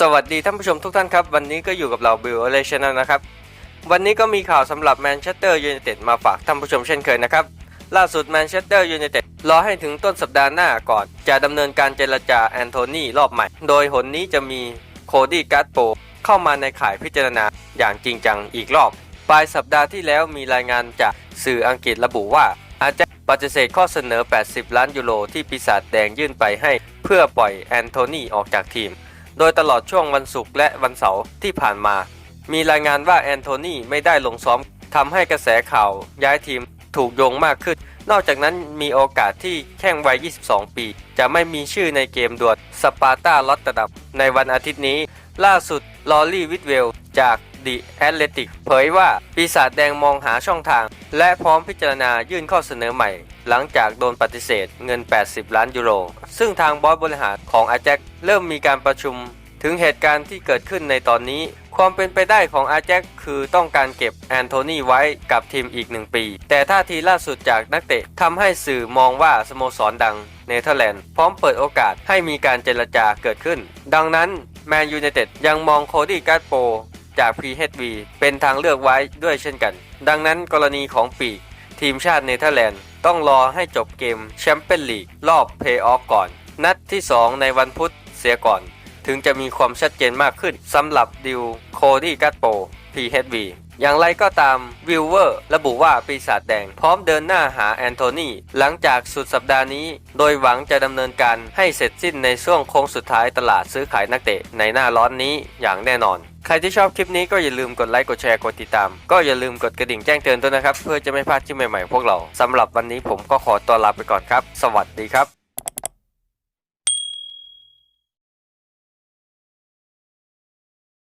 สวัสดีท่านผู้ชมทุกท่านครับ วันนี้ก็อยู่กับเราบิลเลชันนะครับ วันนี้ก็มีข่าวสำหรับแมนเชสเตอร์ยูไนเต็ดมาฝากท่านผู้ชมเช่นเคยนะครับ ล่าสุดแมนเชสเตอร์ยูไนเต็ดรอให้ถึงต้นสัปดาห์หน้าก่อน จะดำเนินการเจรจาแอนโทนีรอบใหม่ โดยหนนี้จะมีโคดี้การ์ดโปเข้ามาในข่ายพิจารณาอย่างจริงจังอีกรอบ ปลายสัปดาห์ที่แล้วมีรายงานจากสื่ออังกฤษระบุว่า อาจจะปฏิเสธข้อเสนอ 80 ล้านยูโรที่ปีศาจแดงยื่นไปให้ เพื่อปล่อยแอนโทนีออกจากทีม โดยตลอดช่วงวันศุกร์และวันเสาร์ที่ผ่านมา มีรายงานว่าแอนโทนีไม่ได้ลงซ้อมทำให้กระแสข่าวย้ายทีมถูกโยงมากขึ้น นอกจากนั้นมีโอกาสที่แข้งวัย 22 ปี จะไม่มีชื่อในเกมดวลสปาร์ตาลอตตดัมในวันอาทิตย์นี้ ล่าสุดลอรี่วิทเวลจากดีแอตเลติกเผยว่าปีศาจแดงมองหาช่องทาง และพร้อมพิจารณายื่นข้อเสนอใหม่ หลังจากโดนปฏิเสธเงิน 80 ล้านยูโร ซึ่งทางบอสบริหารของอาแจ็คเริ่มมีการประชุม ถึงเหตุการณ์ที่เกิดขึ้นในตอนนี้ ความเป็นไปได้ของอาแจ็คคือต้องการเก็บแอนโทนีไว้กับทีมอีกหนึ่งปี แต่ท่าทีล่าสุดจากนักเตะทำให้สื่อมองว่าสโมสรดังเนเธอร์แลนด์พร้อมเปิดโอกาสให้มีการเจรจาเกิดขึ้น ดังนั้นแมนยูไนเต็ดยังมองโคดี้การ์โป จาก PHV เป็นทางเลือกไว้ด้วยเช่นกัน ดังนั้นกรณีของปีก ทีมชาติเนเธอร์แลนด์ต้องรอให้จบเกมแชมเปี้ยนลีกรอบเพย์ออฟก่อน นัดที่ 2 ในวันพุธเสียก่อน ถึงจะมีความชัดเจนมากขึ้นสำหรับดิวโคดี้กัตโป PHV อย่างไรก็ตามวิลเวอร์ระบุว่าปีศาจแดง พร้อมเดินหน้าหาแอนโทนีหลังจากสุดสัปดาห์นี้ โดยหวังจะดำเนินการให้เสร็จสิ้นในช่วงโค้งสุดท้ายตลาดซื้อขายนักเตะในหน้าร้อนนี้อย่างแน่นอน ใครที่ชอบคลิปนี้ก็อย่าลืมกดไลค์กดแชร์กดติดตาม ก็อย่าลืมกดกระดิ่งแจ้งเตือนด้วยนะครับ เพื่อจะไม่พลาดคลิปใหม่ๆพวกเราสำหรับวันนี้ผมก็ขอตัวลาไปก่อนครับ สวัสดีครับ